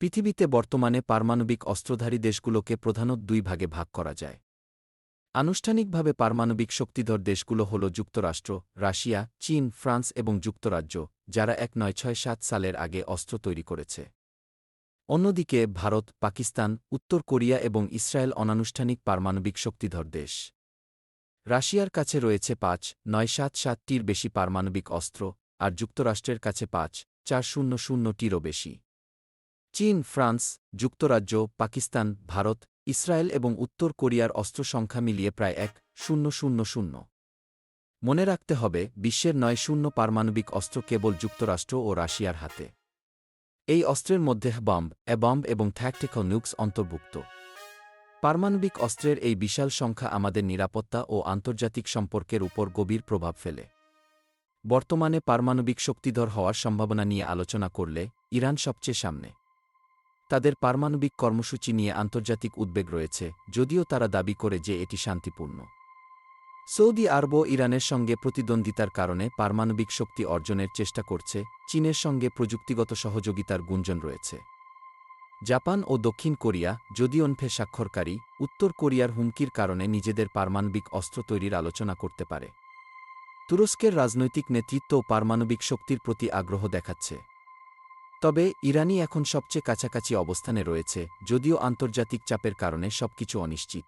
পৃথিবীতে বর্তমানে পারমাণবিক অস্ত্রধারী দেশগুলোকে প্রধানত দুই ভাগে ভাগ করা যায়। আনুষ্ঠানিকভাবে পারমাণবিক শক্তিধর দেশগুলো হল যুক্তরাষ্ট্র, রাশিয়া, চীন, ফ্রান্স এবং যুক্তরাজ্য, যারা এক নয় ছয় সাত সালের আগে অস্ত্র তৈরি করেছে। অন্যদিকে ভারত, পাকিস্তান, উত্তর কোরিয়া এবং ইসরায়েল অনানুষ্ঠানিক পারমাণবিক শক্তিধর দেশ। রাশিয়ার কাছে রয়েছে পাঁচ, নয় সাত সাতটির বেশি পারমাণবিক অস্ত্র, আর যুক্তরাষ্ট্রের কাছে পাঁচ, চার শূন্য শূন্যটিরও বেশি। চীন, ফ্রান্স, যুক্তরাজ্য, পাকিস্তান, ভারত, ইসরায়েল এবং উত্তর কোরিয়ার অস্ত্র সংখ্যা মিলিয়ে প্রায় এক, শূন্য শূন্য শূন্য। মনে রাখতে হবে, বিশ্বের নয় শূন্য পারমাণবিক অস্ত্র কেবল যুক্তরাষ্ট্র ও রাশিয়ার হাতে। এই অস্ত্রের মধ্যে বম্ব অ্যাবম্ব এবং থ্যাকটিক্যাল নুক্স অন্তর্ভুক্ত। পারমাণবিক অস্ত্রের এই বিশাল সংখ্যা আমাদের নিরাপত্তা ও আন্তর্জাতিক সম্পর্কের উপর গভীর প্রভাব ফেলে। বর্তমানে পারমাণবিক শক্তিধর হওয়ার সম্ভাবনা নিয়ে আলোচনা করলে ইরান সবচেয়ে সামনে। তাদের পারমাণবিক কর্মসূচি নিয়ে আন্তর্জাতিক উদ্বেগ রয়েছে, যদিও তারা দাবি করে যে এটি শান্তিপূর্ণ। সৌদি আরব ইরানের সঙ্গে প্রতিদ্বন্দ্বিতার কারণে পারমাণবিক শক্তি অর্জনের চেষ্টা করছে, চীনের সঙ্গে প্রযুক্তিগত সহযোগিতার গুঞ্জন রয়েছে। জাপান ও দক্ষিণ কোরিয়া, যদিও অনফে স্বাক্ষরকারী, উত্তর কোরিয়ার হুমকির কারণে নিজেদের পারমাণবিক অস্ত্র তৈরির আলোচনা করতে পারে। তুরস্কের রাজনৈতিক নেতৃত্ব পারমাণবিক শক্তির প্রতি আগ্রহ দেখাচ্ছে। তবে ইরানই এখন সবচেয়ে কাছাকাছি অবস্থানে রয়েছে যদিও আন্তর্জাতিক চাপের কারণে সবকিছু অনিশ্চিত।